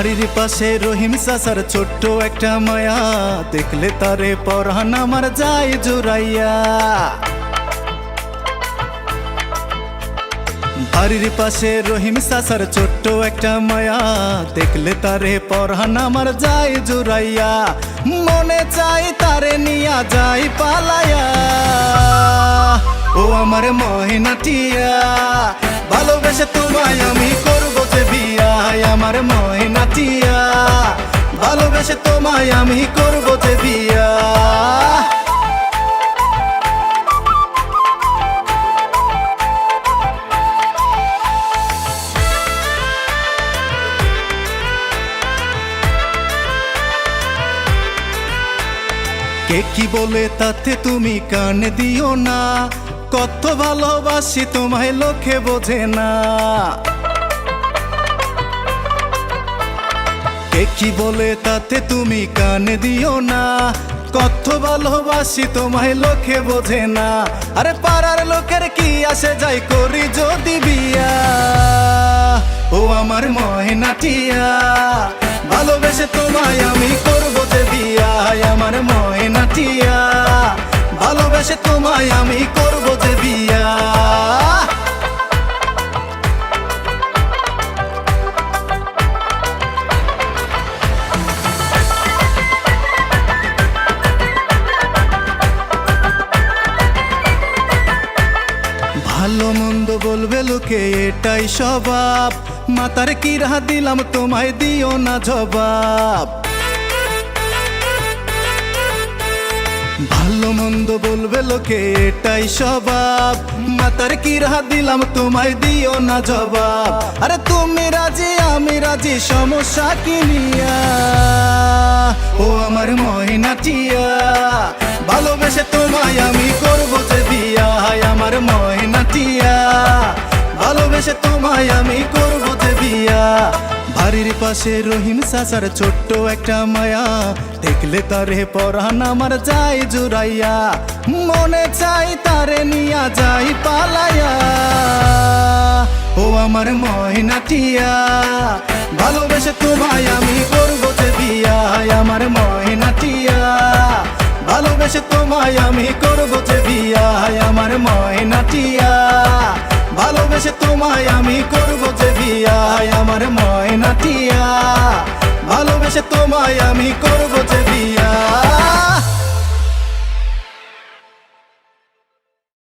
বাড়ির পাশে রহিম সাসার ছোট্ট একটা মায়া। দেখলে তারে পরহান আমার যায় জোরাইয়া বাড়ির পাশে রহিম সাসার ছোট্ট একটা মায়া। দেখলে তারে পরহান আমার যায় জোরাইয়া মনে চাই তারে নিয়া যাই পালায়া ও আমার মহিনাটিয়া, ভালোবেসে তোমায় আমি করব। আমার মহিনাটিয়া ভালোবেসে তোমায় আমি করব যে বিয়া। কে কি বলে তাতে তুমি কান দিও না? কত ভালোবাসি তোমায় লোকে বোঝে না। কে বলে তাতে তুমি কান দিও না? কত ভালোবাসি তোমায় লোকে বোঝে না। আরে পাড়ার লোকের কি আসে যাই করি যদি বিয়া? ও আমার ময়নাটিয়া ভালোবেসে তোমায় আমি করব যে বিয়া। আমার ময়নাটিয়া ভালোবেসে তোমায় আমি করব যে বিয়া। লোকে এটাই স্বভাব। মাতার কি রাহা দিলাম, তোমায় দিও না জবাব। ভালো মন্দ বলবে লোকে, এটাই স্বভাব। মাতার কি রাহা দিলাম, তোমায় দিও না জবাব। আরে তুমি রাজি, আমি রাজি, সমস্যা কি নিয়া ও আমার মহিনাটিয়া ভালোবেসে তোমায় আমি করব যে বিয়া আমার মহিনাটিয়া ভালোবেসে তোমায় আমি করব যে বিয়া। বাড়ির পাশে রহিম সাসার ছোট্ট একটা মায়া। দেখলে তারে পরান আমার যাই জুড়াইয়া। মনে চাই তারে নিয়া যাই পালায়া ও আমার মহিনাটিয়া ভালোবেসে তোমায় আমি করব যে বিয়া। আমার মহিনাটিয়া ভালোবেসে তোমায় আমি করব যে বিয়া। আমার ময়নাটিয়া ভালোবেসে তোমায় আমি করব যে বিয়ায় আমার ময়নাটিয়া ভালোবেসে তোমায় আমি করব যে বিয়া